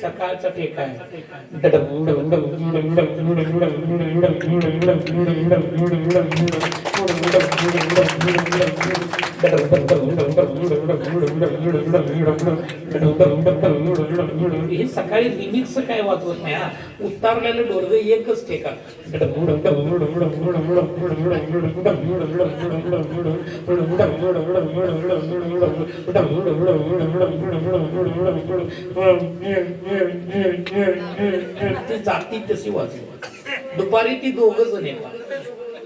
सकाळचा ठेका आहे. हे सकाळी रिमिक्स काय वाचवत नाही हा? उतारलेलं डोरग एकच ठेका ती जाती तशी वाचली दुपारी ती दोघ जण येतात.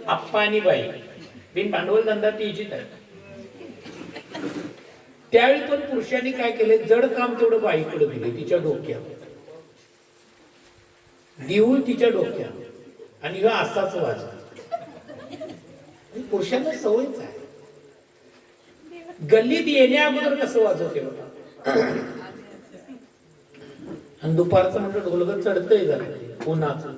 आप्पा आणि बाई. बिन भांडवल धंदा ती इजित आहे. त्यावेळी पण पुरुषांनी काय केले? जड काम तेवढं बाईकडे दिले तिच्या डोक्या देऊळ तिच्या डोक्यात आणि ह्यो असाच वाजव पुरुषांना सवयच आहे. गल्लीत येण्या अगोदर कसं वाजवते बघा. आणि दुपारचं म्हणलं ढोलग चढतंय जरा. उन्हाचं.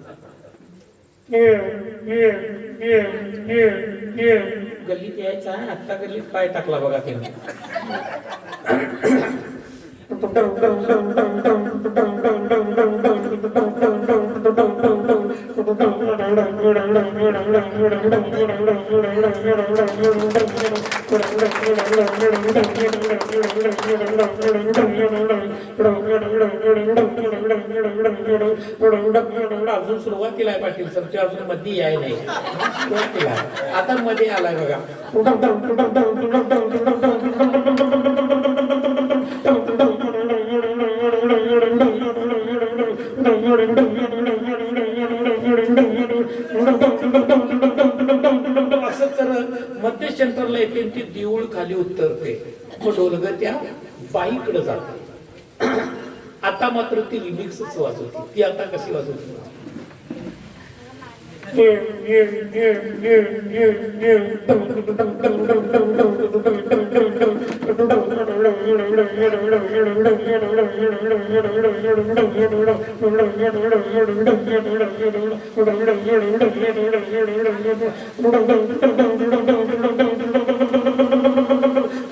गल्लीत यायचा आत्ता गल्लीत पाय टाकला बघा ते अजून सुरुवातीला आहे पाटील सरच्या अजून मध्ये याय नाही. सुरुवातीला आता मध्ये आलाय बघा. असं करत मध्य सेंटरला येते ती देऊळ खाली उतरते मग ढोलग त्या बाईकडे जाते आता मात्र ती रिमिक्सच वाजवते ती आता कशी वाजवते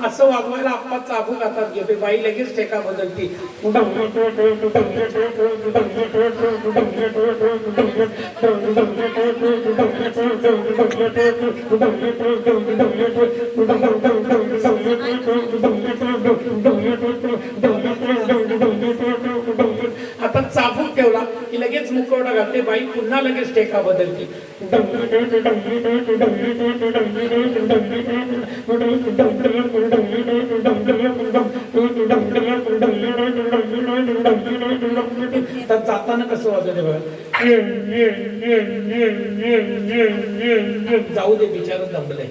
असं वागवायला आप्पा चाबूक हातात घेते बाई लगेच टेका बदलती. आता चाबूक ठेवला. की लगेच मुखवटा घालते बाई पुन्हा लगेच टेका बदलते. तर जाताना कसं वाजवते बघा. जाऊ दे बिचार दमलंय.